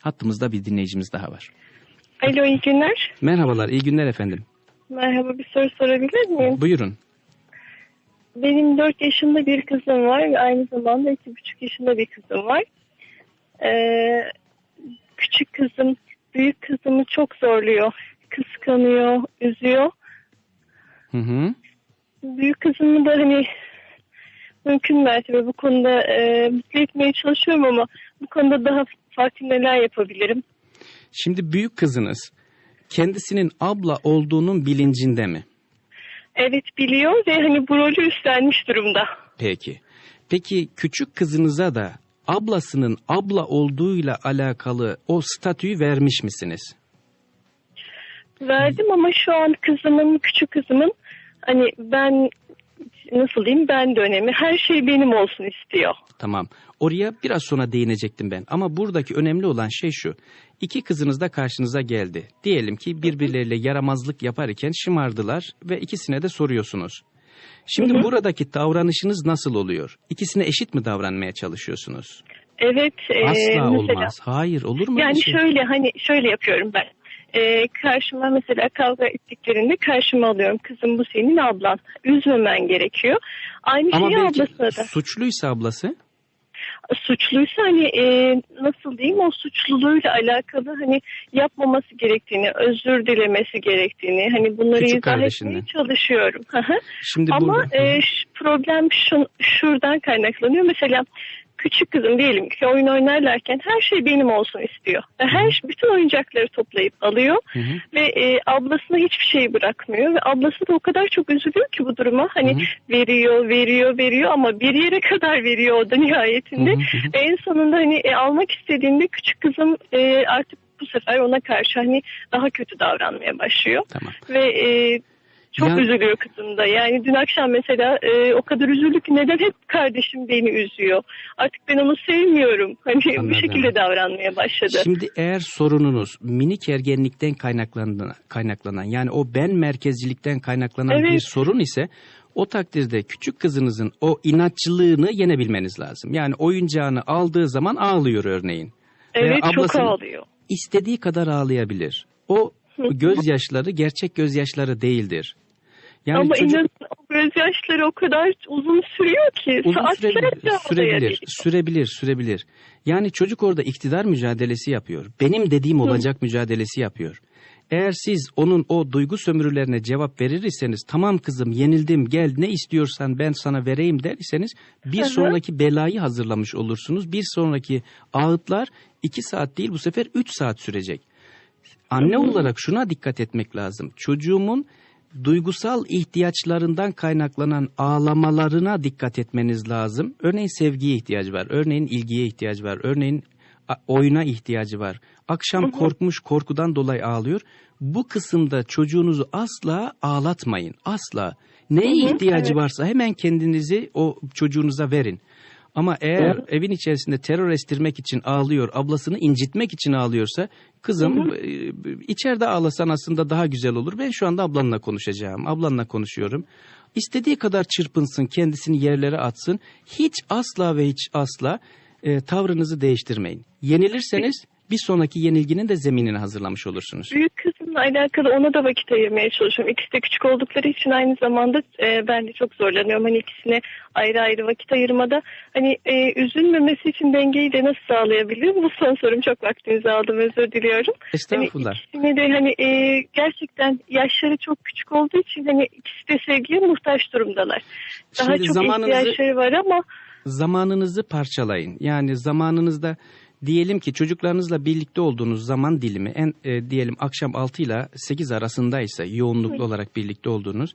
Hattımızda bir dinleyicimiz daha var. Alo iyi günler. Merhabalar, iyi günler efendim. Merhaba bir soru sorabilir miyim? Buyurun. Benim 4 yaşında bir kızım var ve aynı zamanda 2,5 yaşında bir kızım var. Ee, küçük kızım büyük kızımı çok zorluyor. Kıskanıyor, üzüyor. Hı hı. Büyük kızımı da hani mümkün mertebe bu konuda e, mutlu etmeye çalışıyorum ama bu konuda daha farklı neler yapabilirim? Şimdi büyük kızınız kendisinin abla olduğunun bilincinde mi? Evet biliyor ve hani bu rolü üstlenmiş durumda. Peki. Peki küçük kızınıza da ablasının abla olduğuyla alakalı o statüyü vermiş misiniz? Verdim ama şu an kızımın, küçük kızımın hani ben nasıl diyeyim ben de önemi her şey benim olsun istiyor. Tamam. Oraya biraz sonra değinecektim ben. Ama buradaki önemli olan şey şu. İki kızınız da karşınıza geldi. Diyelim ki birbirleriyle yaramazlık yaparken şımardılar ve ikisine de soruyorsunuz. Şimdi Hı hı. buradaki davranışınız nasıl oluyor? İkisine eşit mi davranmaya çalışıyorsunuz? Evet. e, Asla mesela, olmaz. Hayır olur mu? Yani şey? şöyle hani şöyle yapıyorum ben. E, karşıma mesela kavga ettiklerinde karşıma alıyorum. Kızım bu senin ablan. Üzmemen gerekiyor. Aynı Ama şeyi ablasına da. suçluysa ablası Suçluysa hani e, nasıl diyeyim o suçluluğuyla alakalı hani yapmaması gerektiğini, özür dilemesi gerektiğini hani bunları Küçük izah kardeşinden. etmeye çalışıyorum. Şimdi Ama burada... e, problem şu, şuradan kaynaklanıyor. Mesela küçük kızım diyelim ki oyun oynarlarken her şey benim olsun istiyor. Ve her bütün oyuncakları toplayıp alıyor Hı hı. ve e, ablasına hiçbir şey bırakmıyor ve ablası da o kadar çok üzülüyor ki bu duruma. Hani Hı hı. veriyor, veriyor, veriyor ama bir yere kadar veriyor o da nihayetinde. Hı hı hı. Ve en sonunda hani e, almak istediğinde küçük kızım e, artık bu sefer ona karşı hani daha kötü davranmaya başlıyor Tamam. ve e, çok Ya- üzülüyor kızım da. Yani dün akşam mesela e, o kadar üzüldü ki neden hep kardeşim beni üzüyor. Artık ben onu sevmiyorum. Hani bu Anladım. şekilde davranmaya başladı. Şimdi eğer sorununuz minik ergenlikten kaynaklanan, kaynaklanan yani o ben merkezcilikten kaynaklanan Evet. bir sorun ise o takdirde küçük kızınızın o inatçılığını yenebilmeniz lazım. Yani oyuncağını aldığı zaman ağlıyor örneğin. Veya evet çok ablasının- ağlıyor. İstediği kadar ağlayabilir. O gözyaşları gerçek gözyaşları değildir. Yani Ama çocuk inanın o gözyaşları o kadar uzun sürüyor ki. uzun saatlerce sürebilir, sürebilir, sürebilir, sürebilir. Yani çocuk orada iktidar mücadelesi yapıyor. Benim dediğim olacak mücadelesi yapıyor. Eğer siz onun o duygu sömürülerine cevap verir iseniz tamam kızım yenildim gel ne istiyorsan ben sana vereyim der iseniz bir Hı hı. sonraki belayı hazırlamış olursunuz. Bir sonraki ağıtlar iki saat değil bu sefer üç saat sürecek. Anne olarak şuna dikkat etmek lazım. Çocuğumun duygusal ihtiyaçlarından kaynaklanan ağlamalarına dikkat etmeniz lazım. Örneğin sevgiye ihtiyacı var, örneğin ilgiye ihtiyacı var, örneğin oyuna ihtiyacı var. Akşam korkmuş, korkudan dolayı ağlıyor. Bu kısımda çocuğunuzu asla ağlatmayın, asla. Neye Hı hı, ihtiyacı evet. varsa hemen kendinizi o çocuğunuza verin. Ama eğer evin içerisinde terör estirmek için ağlıyor, ablasını incitmek için ağlıyorsa kızım e, içeride ağlasan aslında daha güzel olur. Ben şu anda ablanla konuşacağım. Ablanla konuşuyorum. İstediği kadar çırpınsın, kendisini yerlere atsın. Hiç asla ve hiç asla e, tavrınızı değiştirmeyin. Yenilirseniz bir sonraki yenilginin de zeminini hazırlamış olursunuz. Büyük kızımla alakalı ona da vakit ayırmaya çalışıyorum. İkisi de küçük oldukları için aynı zamanda e, ben de çok zorlanıyorum. Hani ikisine ayrı ayrı vakit ayırmada. Hani e, üzülmemesi için dengeyi de nasıl sağlayabilirim? Bu son sorum çok vaktinizi aldım özür diliyorum. Estağfurullah. Hani ikisine de hani e, gerçekten yaşları çok küçük olduğu için hani ikisi de sevgiye muhtaç durumdalar. Daha Şimdi çok zamanınızı- ihtiyaçları var ama zamanınızı parçalayın. Yani zamanınızda diyelim ki çocuklarınızla birlikte olduğunuz zaman dilimi en e, diyelim akşam 6 ile 8 arasındaysa yoğunluklu olarak birlikte olduğunuz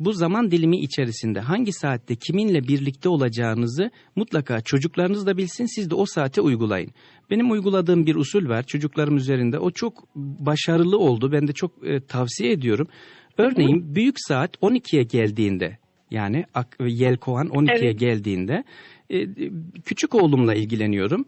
bu zaman dilimi içerisinde hangi saatte kiminle birlikte olacağınızı mutlaka çocuklarınız da bilsin siz de o saate uygulayın. Benim uyguladığım bir usul var çocuklarım üzerinde o çok başarılı oldu ben de çok e, tavsiye ediyorum. Örneğin büyük saat 12'ye geldiğinde yani yelkoğan 12'ye Evet. geldiğinde e, küçük oğlumla ilgileniyorum.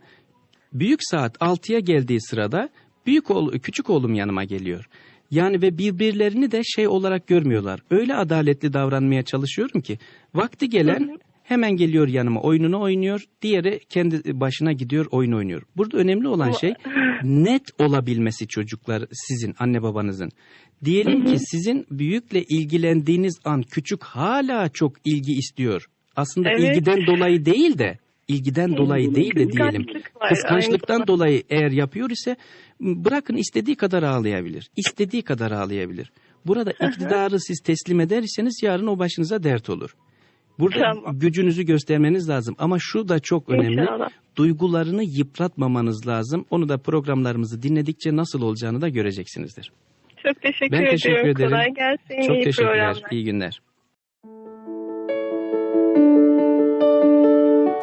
Büyük saat 6'ya geldiği sırada büyük oğlu, küçük oğlum yanıma geliyor. Yani ve birbirlerini de şey olarak görmüyorlar. Öyle adaletli davranmaya çalışıyorum ki vakti gelen Hemen geliyor yanıma oyununu oynuyor. Diğeri kendi başına gidiyor oyun oynuyor. Burada önemli olan şey net olabilmesi çocuklar sizin anne babanızın. Diyelim ki sizin büyükle ilgilendiğiniz an küçük hala çok ilgi istiyor. Aslında Evet. ilgiden dolayı değil de ilgiden dolayı değil de diyelim. Kıskançlıktan dolayı eğer yapıyor ise bırakın istediği kadar ağlayabilir. İstediği kadar ağlayabilir. Burada iktidarı siz teslim ederseniz yarın o başınıza dert olur. Burada Tamam. gücünüzü göstermeniz lazım ama şu da çok önemli. İnşallah. Duygularını yıpratmamanız lazım. Onu da programlarımızı dinledikçe nasıl olacağını da göreceksinizdir. Çok teşekkür Ben ediyorum. teşekkür ederim. Kolay gelsin. Çok iyi teşekkürler. programlar. İyi günler.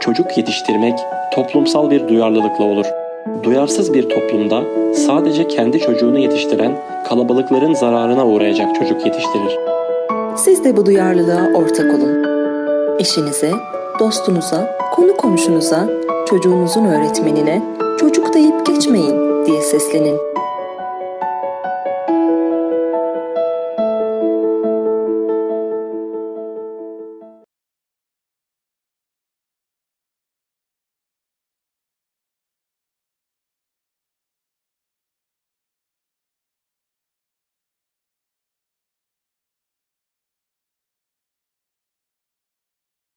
Çocuk yetiştirmek toplumsal bir duyarlılıkla olur. Duyarsız bir toplumda sadece kendi çocuğunu yetiştiren kalabalıkların zararına uğrayacak çocuk yetiştirir. Siz de bu duyarlılığa ortak olun. Eşinize, dostunuza, konu komşunuza, çocuğunuzun öğretmenine çocuk deyip geçmeyin diye seslenin.